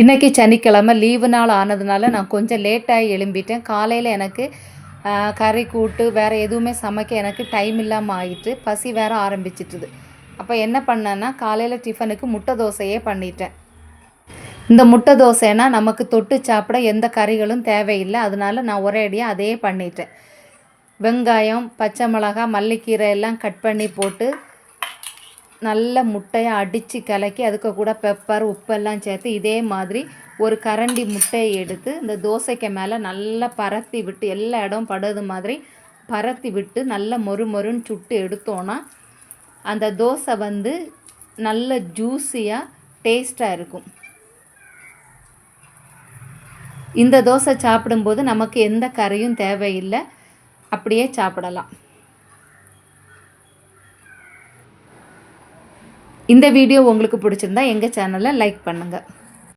இன்றைக்கி சனிக்கிழமை லீவு நாள் ஆனதுனால நான் கொஞ்சம் லேட்டாகி எழும்பிட்டேன். காலையில் எனக்கு கறி கூட்டு வேறு எதுவுமே சமைக்க எனக்கு டைம் இல்லாமல் ஆகிட்டு பசி வேற ஆரம்பிச்சிட்டுது. அப்போ என்ன பண்ணேன்னா காலையில் டிஃபனுக்கு முட்டை தோசையே பண்ணிட்டேன். இந்த முட்டை தோசைனா நமக்கு தொட்டு சாப்பிட எந்த கறிகளும் தேவையில்லை. அதனால நான் ஒரே அடியாக அதே பண்ணிட்டேன். வெங்காயம் பச்சை மிளகாய் மல்லிக்கீரை எல்லாம் கட் பண்ணி போட்டு நல்ல முட்டையை அடித்து கலக்கி அதுக்கு கூட பெப்பர் உப்பெல்லாம் சேர்த்து இதே மாதிரி ஒரு கரண்டி முட்டையை எடுத்து இந்த தோசைக்கு மேலே நல்லா பரத்தி விட்டு எல்லா இடம் படுறது மாதிரி பரத்தி விட்டு நல்லா மொறு மொறுன்னு சுட்டு எடுத்தோன்னா அந்த தோசை வந்து நல்ல ஜூஸியாக டேஸ்ட்டாக இருக்கும். இந்த தோசை சாப்பிடும்போது நமக்கு எந்த கறியும் தேவையில்லை. அப்படியே சாப்பிடலாம். இந்த வீடியோ உங்களுக்கு பிடிச்சிருந்தா எங்கள் சேனலை லைக் பண்ணுங்கள்